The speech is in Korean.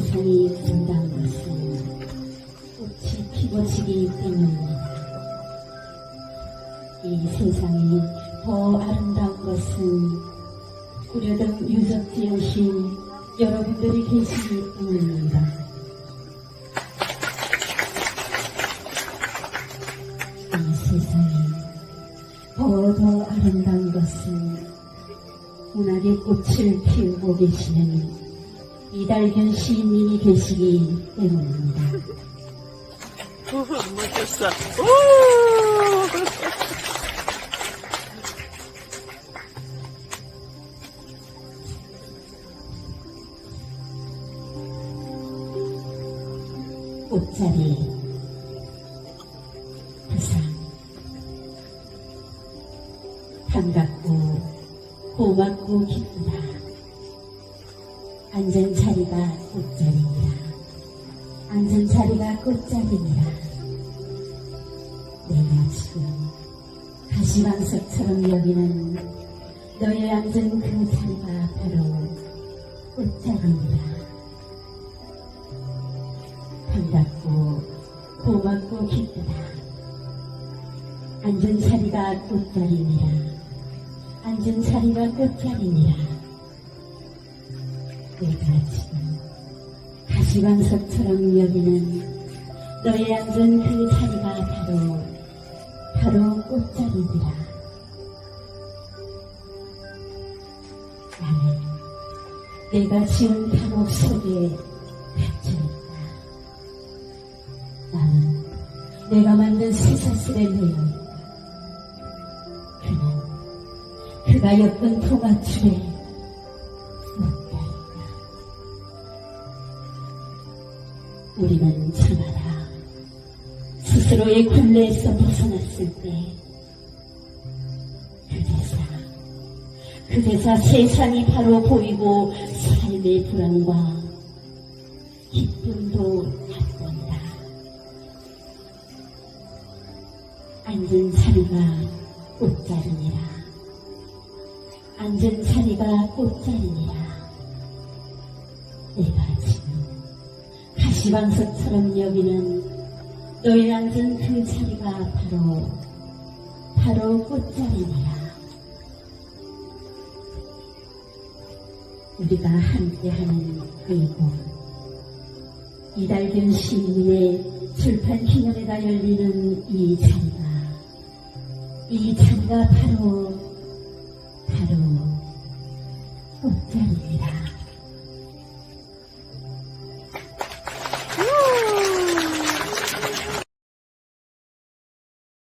세상이 아름다운 것은 꽃이 피고 지기 때문입니다. 이 세상이 더 아름다운 것은 꾸려던 유적지 오신 여러분들이 계시기 때문입니다. 이 세상이 더더 아름다운 것은 문학의 꽃을 피우고 계시는 이달견 시인님이 계시기 때문입니다. 멋졌어. 오! 꽃자리 부산 반갑고 고맙고 기쁘다 앉은 자리가 꽃자리니라 앉은 자리가 꽃자리니라 내가 지금 가시방석처럼 여기는 너의 앉은 그 자리가 바로 꽃자리니라 반갑고 고맙고 기쁘다. 앉은 자리가 꽃자리니라. 앉은 자리가 꽃자리니라. 내가 지금 가시방석처럼 여기는 너의 앉은 그 자리가 바로 바로 꽃자리니라. 나는 내가 지은 감옥 속에 갇혀있다. 나는 내가 만든 쇠사슬에 매여있다. 그는 그가 엮은 토마출에 우리는 참아라. 스스로의 굴레에서 벗어났을 때 그 대사 그 대사 세상이 바로 보이고 삶의 불안과 기쁨도 바꾼다. 앉은 자리가 꽃자리니라. 앉은 자리가 꽃자리니라. 내가 가시방석처럼 여기는 그 자리가 바로 바로 꽃자리니라. 우리가 함께하는 그곳 이달균 시인의 출판 기념회가 열리는 이 자리가 이 자리가 바로